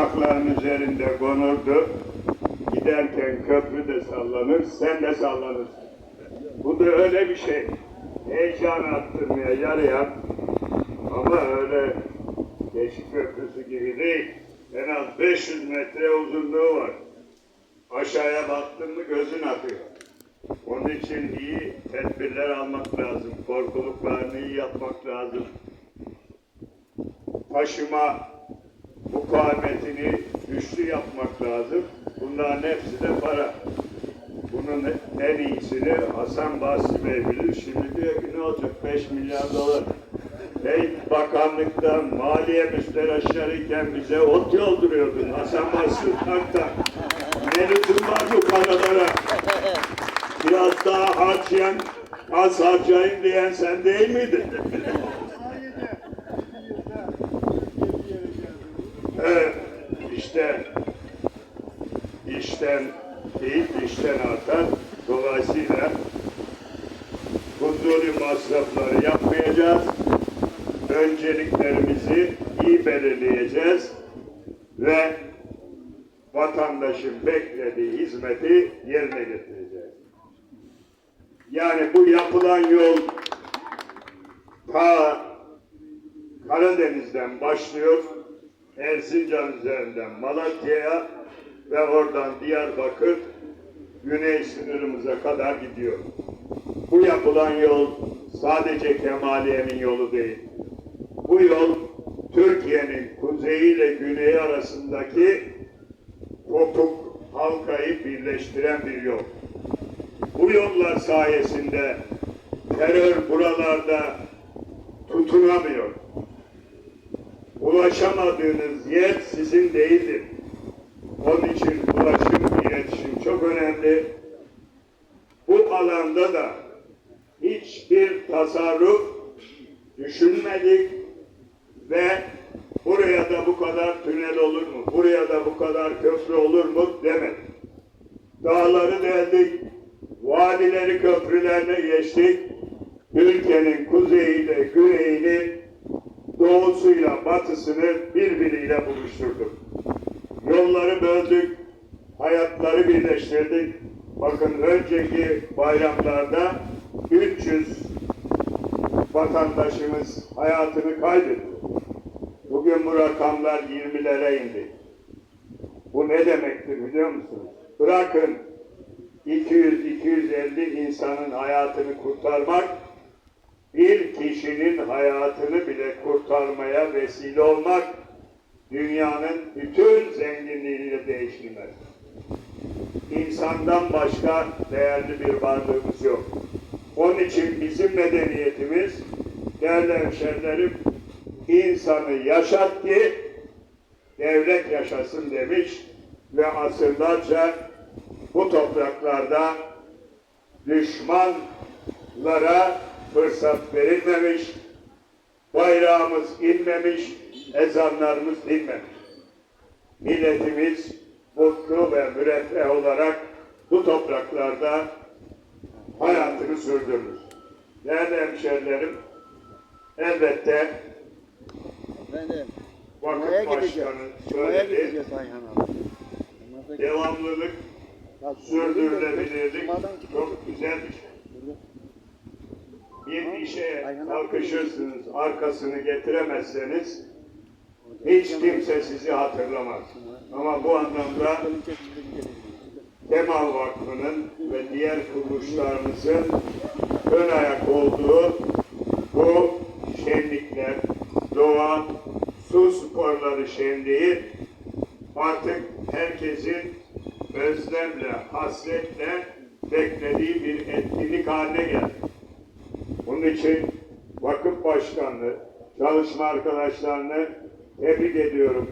Ayakların üzerinde konurdu. Giderken köprü de sallanır, sen de sallanırsın. Bu da öyle bir şey. Heyecan attırmaya yarayan ama öyle Geçit Köprüsü gibi değil. En az 500 metre uzunluğu var. Aşağıya baktın mı gözün akıyor. Onun için iyi tedbirler almak lazım. Korkuluklarını iyi yapmak lazım. Taşıma mukavemetini güçlü yapmak lazım. Bunların hepsi de para. Bunun en iyisini Hasan Basri Bey bilir. Şimdi diyor ki ne olacak? 5 milyar dolar. Hey bakanlıktan maliye müsteşarıyken bize ot yolduruyordun Hasan Basri Tank'ta. Ne lüzum var bu paralara? Biraz daha harcayan, az harcayın diyen sen değil miydin? Evet, işte işten değil, işten artar. Dolayısıyla huzuri masrafları yapmayacağız. Önceliklerimizi iyi belirleyeceğiz ve vatandaşın beklediği hizmeti yerine getireceğiz. Yani bu yapılan yol ta Karadeniz'den başlıyor, Erzincan üzerinden Malatya'ya ve oradan Diyarbakır güney sınırımıza kadar gidiyor. Bu yapılan yol sadece Kemaliye'nin yolu değil. Bu yol Türkiye'nin kuzeyi ile güneyi arasındaki kopuk halkayı birleştiren bir yol. Bu yollar sayesinde terör buralarda tutunamıyor. Ulaşamadığınız yer sizin değildir. Onun için ulaşım, iletişim çok önemli. Bu alanda da hiçbir tasarruf düşünmedik ve buraya da bu kadar tünel olur mu, buraya da bu kadar köprü olur mu demedik. Dağları deldik, vadileri köprülerle geçtik, ülkenin kuzeyiyle güneyini, doğusuyla batısını birbiriyle buluşturduk. Yolları böldük, hayatları birleştirdik. Bakın önceki bayramlarda 300 vatandaşımız hayatını kaybetti. Bugün bu rakamlar 20'lere indi. Bu ne demektir biliyor musunuz? Bırakın 200-250 insanın hayatını kurtarmak, bir kişinin hayatını bile kurtarmaya vesile olmak, dünyanın bütün zenginliğiyle değişilmez. İnsandan başka değerli bir varlığımız yok. Onun için bizim medeniyetimiz, değerli hemşerilerim, insanı yaşat ki devlet yaşasın demiş ve asırlarca bu topraklarda düşmanlara fırsat verilmemiş, bayrağımız inmemiş, ezanlarımız dinmemiş. Milletimiz mutlu ve müreffeh olarak bu topraklarda hayatını sürdürür. Değerli hemşerilerim, elbette Efendim, vakıf başkanı söyledi, devamlılık, sürdürülebilirlik çok güzel bir şey. Bir işe kalkışırsınız, arkasını getiremezseniz hiç kimse sizi hatırlamaz. Ama bu anlamda. Kemal Vakfı'nın ve diğer kuruluşlarımızın ön ayak olduğu bu şenlikler, doğa, su sporları şenliği artık herkesin özlemle, hasretle beklediği bir etkinlik haline geldi. Bunun için vakıf başkanlığı, çalışma arkadaşlarını tebrik ediyorum.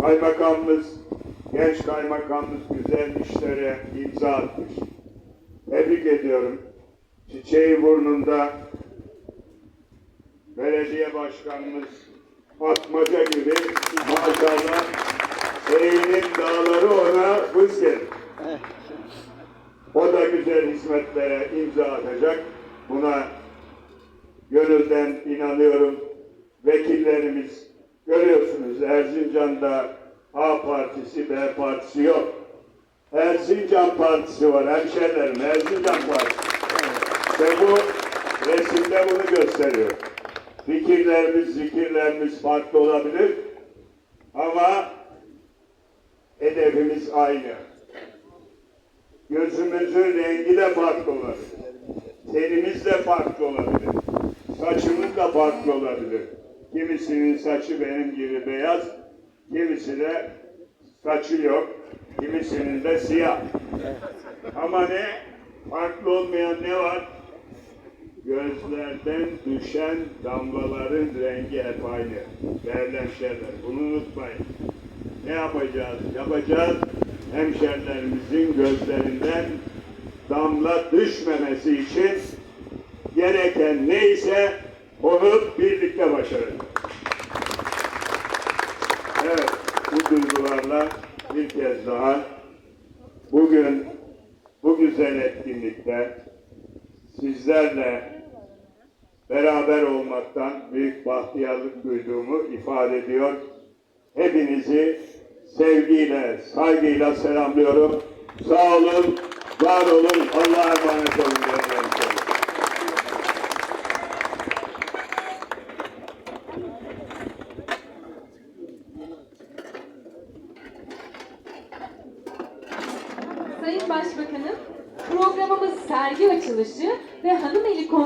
Kaymakamımız, genç kaymakamımız güzel işlere imza atmış. Tebrik ediyorum. Çiçeği burnunda belediye başkanımız Atmaca gibi maşallah Eğil'in dağları ona buz gelir. O da güzel hizmetlere imza atacak. Buna gönülden inanıyorum. Vekillerimiz görüyorsunuz Erzincan'da A partisi, B partisi yok. Erzincan partisi var hemşehrilerim, Erzincan partisi. İşte bu resimde bunu gösteriyor. Fikirlerimiz, zikirlerimiz farklı olabilir ama hedefimiz aynı. Gözümüzün rengi de farklı olabilir. Tenimiz de farklı olabilir. Da farklı olabilir. Kimisinin saçı benim gibi beyaz, kimisi de saçı yok, kimisinin de siyah. Ama ne? Farklı olmayan ne var? Gözlerden düşen damlaların rengi hep aynı. Değerli hemşehriler, bunu unutmayın. Ne yapacağız? Yapacağız. Hemşerilerimizin gözlerinden damla düşmemesi için gereken neyse onu birlikte başaracağız. Evet, bu duygularla bir kez daha bugün bu güzel etkinlikte sizlerle beraber olmaktan büyük bahtiyarlık duyduğumu ifade ediyor. Hepinizi sevgiyle, saygıyla selamlıyorum. Sağ olun, var olun, Allah'a emanet olun. değerli hemşehrilerim. Sayın Başbakanım, programımız sergi açılışı ve hanım eli konağı